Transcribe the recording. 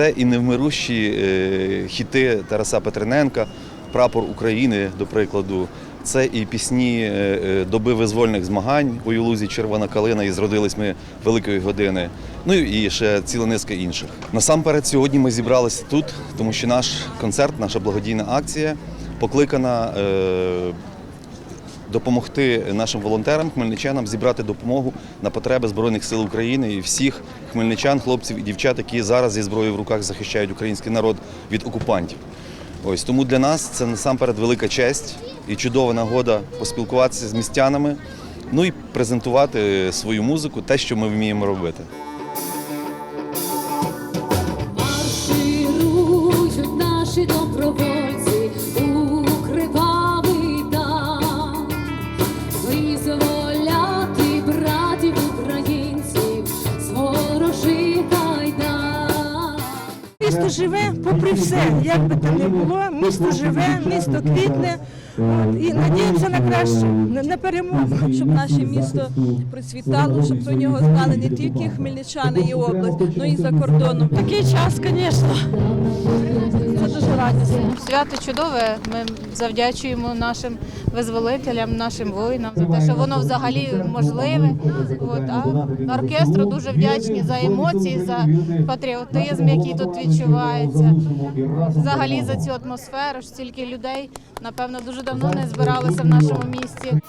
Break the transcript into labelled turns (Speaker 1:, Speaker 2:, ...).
Speaker 1: Це і невмирущі е, хіти Тараса Петрененка, прапор України, до прикладу. Це і пісні е, е, доби визвольних змагань у Юлузі Червона калина і зродились ми великої години. Ну і ще ціла низка інших. Насамперед, сьогодні ми зібралися тут, тому що наш концерт, наша благодійна акція покликана допомогти нашим волонтерам, хмельничанам зібрати допомогу на потреби Збройних сил України і всіх хмельничан, хлопців і дівчат, які зараз зі зброєю в руках захищають український народ від окупантів. Ось тому для нас це насамперед велика честь і чудова нагода поспілкуватися з містянами, ну і презентувати свою музику, те, що ми вміємо робити.
Speaker 2: Марширують наші добровольці
Speaker 3: Місто живе попри все, як би там не було, місто живе, місто квітне. От, і надіємося на краще, на, перемогу.
Speaker 4: щоб наше місто процвітало, щоб про нього знали не тільки хмельничани і область, але й за кордоном.
Speaker 3: Такий час, звісно.
Speaker 4: Це дуже радісно.
Speaker 5: Свято чудове. Ми завдячуємо нашим визволителям, нашим воїнам за те, що воно взагалі можливе. От, а оркестру дуже вдячні за емоції, за патріотизм, який тут відчувається. Взагалі за цю атмосферу. Стільки людей, напевно, дуже давно не збиралися в нашому місті.